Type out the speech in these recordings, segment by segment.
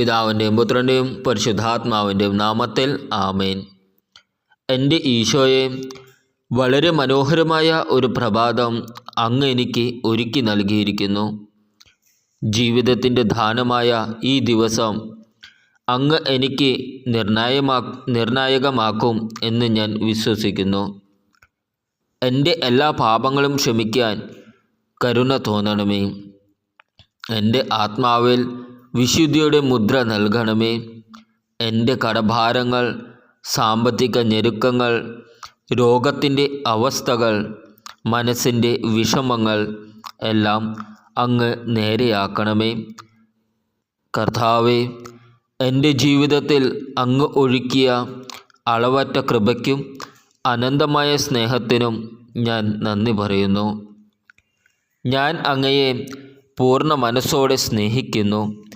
പിതാവിന്റെയും പുത്രന്റെയും പരിശുദ്ധാത്മാവിന്റെയും നാമത്തിൽ ആമേൻ. എന്റെ ഈശോയെ വളരെ മനോഹരമായ ഒരു പ്രഭാതം അങ്ങ് എനിക്ക് ഒരുക്കി നൽകിയിരിക്കുന്നു. ജീവിതത്തിന്റെ ദാനമായ ഈ ദിവസം അങ്ങ് എനിക്ക് നിർണായമാ നിർണായകമാക്കും എന്ന് ഞാൻ വിശ്വസിക്കുന്നു. എന്റെ എല്ലാ പാപങ്ങളും ക്ഷമിക്കാൻ കരുണ തോന്നണമേ. എന്റെ ആത്മാവിൽ വിശുദ്ധിയുടെ മുദ്ര നൽകണമേ. എന്റെ കടഭാരങ്ങൾ സാമ്പത്തിക ഞെരുക്കങ്ങൾ രോഗത്തിന്റെ അവസ്ഥകൾ മനസ്സിന്റെ വിഷമങ്ങൾ എല്ലാം അങ്ങ് നേരെയാക്കണമേ. കർത്താവെ എന്റെ ജീവിതത്തിൽ അങ്ങ് ഒഴുക്കിയ അളവറ്റ കൃപയ്ക്കും അനന്തമായ സ്നേഹത്തിനും ഞാൻ നന്ദി പറയുന്നു. ഞാൻ അങ്ങയെ പൂർണ മനസ്സോടെ സ്നേഹിക്കുന്നു.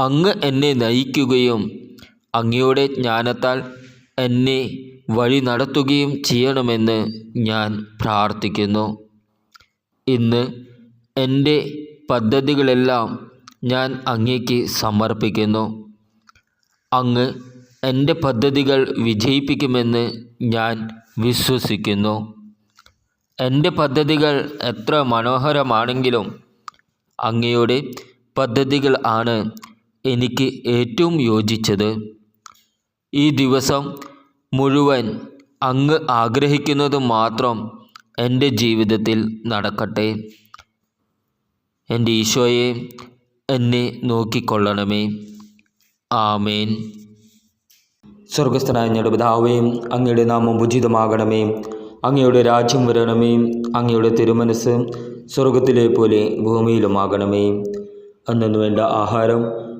അങ്ങ് എന്നെ നയിക്കുകയും അങ്ങയുടെ ജ്ഞാനത്താൽ എന്നെ വഴി നടത്തുകയും ചെയ്യണമെന്ന് ഞാൻ പ്രാർത്ഥിക്കുന്നു. ഇന്ന് എന്റെ പദ്ധതികളെല്ലാം ഞാൻ അങ്ങേക്ക് സമർപ്പിക്കുന്നു. അങ്ങ് എന്റെ പദ്ധതികൾ വിജയിപ്പിക്കുമെന്ന് ഞാൻ വിശ്വസിക്കുന്നു. എന്റെ പദ്ധതികൾ എത്ര മനോഹരമാണെങ്കിലും അങ്ങയുടെ പദ്ധതികൾ ആണ് എനിക്ക് ഏറ്റവും യോജിച്ചത് ഈ ദിവസം മുഴുവൻ അങ്ങ് ആഗ്രഹിക്കുന്നത് മാത്രം എന്റെ ജീവിതത്തിൽ നടക്കട്ടെ. എന്റെ ഈശോയെ എന്നെ നോക്കിക്കൊള്ളണമേ. ആമേൻ. സ്വർഗസ്ഥനായ ഞങ്ങളുടെ പിതാവേ അങ്ങയുടെ നാമം ഉചിതമാകണമേ. അങ്ങയുടെ രാജ്യം വരണമേ. അങ്ങയുടെ തിരുമനസ് സ്വർഗത്തിലെ പോലെ ഭൂമിയിലുമാകണമേ. അന്നു വേണ്ട ആഹാരം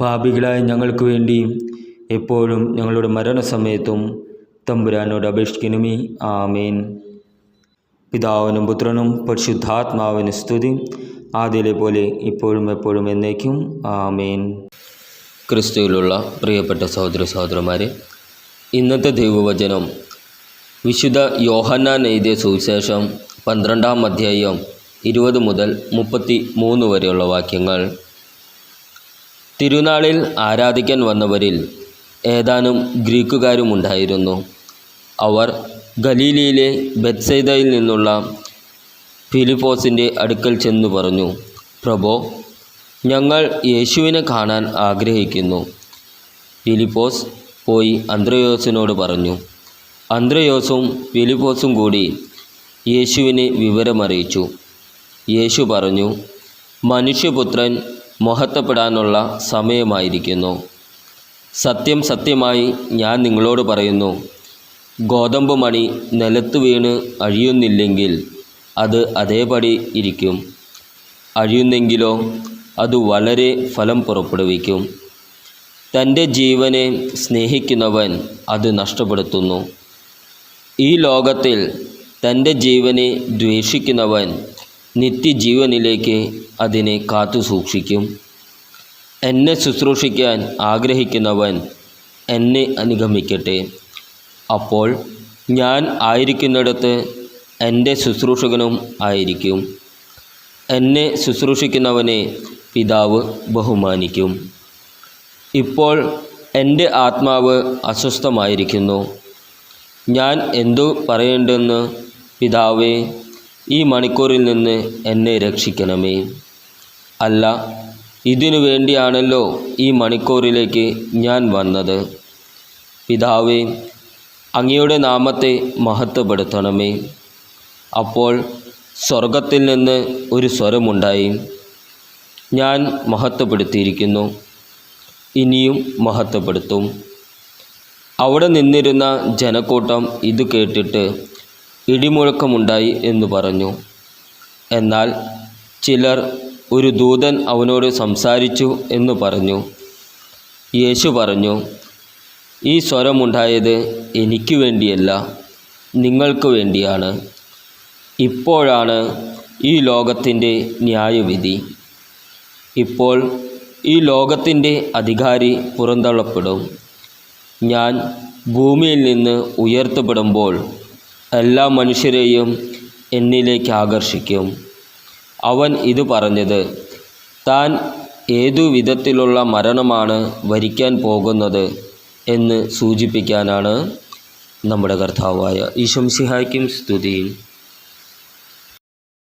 പാപികളായ ഞങ്ങൾക്ക് വേണ്ടി എപ്പോഴും ഞങ്ങളുടെ മരണസമയത്തും തമ്പുരാനോട് അപേക്ഷിക്കണമേ. ആമേൻ. പിതാവിനും പുത്രനും പരിശുദ്ധാത്മാവിന് സ്തുതി. ആദ്യയിലെ പോലെ ഇപ്പോഴും എപ്പോഴും എന്നേക്കും. ആമേൻ. ക്രിസ്തുവിലുള്ള പ്രിയപ്പെട്ട സഹോദര സഹോദരന്മാരെ ഇന്നത്തെ ദൈവവചനം വിശുദ്ധ യോഹന്നാൻ എഴുതിയ സുവിശേഷം പന്ത്രണ്ടാം അധ്യായം ഇരുപത് മുതൽ മുപ്പത്തി മൂന്ന് വരെയുള്ള വാക്യങ്ങൾ തിരുനാളിൽ ആരാധിക്കാൻ വന്നവരിൽ ഏതാനും ഗ്രീക്കുകാരും ഉണ്ടായിരുന്നു. അവർ ഗലീലിയിലെ ബെത്സൈദയിൽ നിന്നുള്ള ഫിലിപ്പോസിന്റെ അടുക്കൽ ചെന്നു പറഞ്ഞു പ്രഭോ ഞങ്ങൾ യേശുവിനെ കാണാൻ ആഗ്രഹിക്കുന്നു. ഫിലിപ്പോസ് പോയി അന്ത്രയോസിനോട് പറഞ്ഞു അന്ത്രയോസും ഫിലിപ്പോസും കൂടി യേശുവിനെ വിവരമറിയിച്ചു. യേശു പറഞ്ഞു മനുഷ്യപുത്രൻ മഹത്വപ്പെടാനുള്ള സമയമായിരിക്കുന്നു. സത്യം സത്യമായി ഞാൻ നിങ്ങളോട് പറയുന്നു. ഗോതമ്പ് മണി നിലത്ത് വീണ് അഴിയുന്നില്ലെങ്കിൽ അത് അതേപടി ഇരിക്കും. അഴിയുന്നെങ്കിലോ അത് വളരെ ഫലം പുറപ്പെടുവിക്കും. തന്റെ ജീവനെ സ്നേഹിക്കുന്നവൻ അത് നഷ്ടപ്പെടുത്തുന്നു. ഈ ലോകത്തിൽ തന്റെ ജീവനെ ദ്വേഷിക്കുന്നവൻ നിത്യജീവനിലേക്ക് അതിനെ കാത്തു സൂക്ഷിക്കും. എന്നെ ശുശ്രൂഷിക്കാൻ ആഗ്രഹിക്കുന്നവൻ എന്നെ അനുഗമിക്കട്ടെ. അപ്പോൾ ഞാൻ ആയിരിക്കുന്നിടത്ത് എന്റെ ശുശ്രൂഷകനും ആയിരിക്കും. എന്നെ ശുശ്രൂഷിക്കുന്നവനെ പിതാവ് ബഹുമാനിക്കും. ഇപ്പോൾ എന്റെ ആത്മാവ് അസ്വസ്ഥമായിരിക്കുന്നു. ഞാൻ എന്തു പറയേണ്ടെന്ന് പിതാവേ ഈ മണിക്കൂറിൽ നിന്ന് എന്നെ രക്ഷിക്കണമേ. അല്ല ഇതിനു വേണ്ടിയാണല്ലോ ഈ മണിക്കൂറിലേക്ക് ഞാൻ വന്നത്. പിതാവേ അങ്ങയുടെ നാമത്തെ മഹത്വപ്പെടുത്തണമേ. അപ്പോൾ സ്വർഗത്തിൽ നിന്ന് ഒരു സ്വരമുണ്ടായി. ഞാൻ മഹത്വപ്പെടുത്തിയിരിക്കുന്നു. ഇനിയും മഹത്വപ്പെടുത്തും. അവിടെ നിന്നിരുന്ന ജനക്കൂട്ടം ഇത് കേട്ടിട്ട് ഇടിമുഴക്കമുണ്ടായി എന്ന് പറഞ്ഞു. എന്നാൽ ചിലർ ഒരു ദൂതൻ അവനോട് സംസാരിച്ചു എന്ന് പറഞ്ഞു. യേശു പറഞ്ഞു ഈ സ്വരമുണ്ടായത് എനിക്ക് വേണ്ടിയല്ല നിങ്ങൾക്ക് വേണ്ടിയാണ്. ഇപ്പോഴാണ് ഈ ലോകത്തിന്റെ ന്യായവിധി. ഇപ്പോൾ ഈ ലോകത്തിന്റെ അധികാരി പുറന്തള്ളപ്പെടും. ഞാൻ ഭൂമിയിൽ നിന്ന് ഉയർത്തപ്പെടുമ്പോൾ എല്ലാ മനുഷ്യരെയും എന്നിലേക്ക് ആകർഷിക്കും. അവൻ ഇത് പറഞ്ഞത് താൻ ഏതു വിധത്തിലുള്ള മരണമാണ് വരിക്കാൻ പോകുന്നത് എന്ന് സൂചിപ്പിക്കാനാണ് നമ്മുടെ കർത്താവായ ഈശംസിഹായ്ക്കും സ്തുതി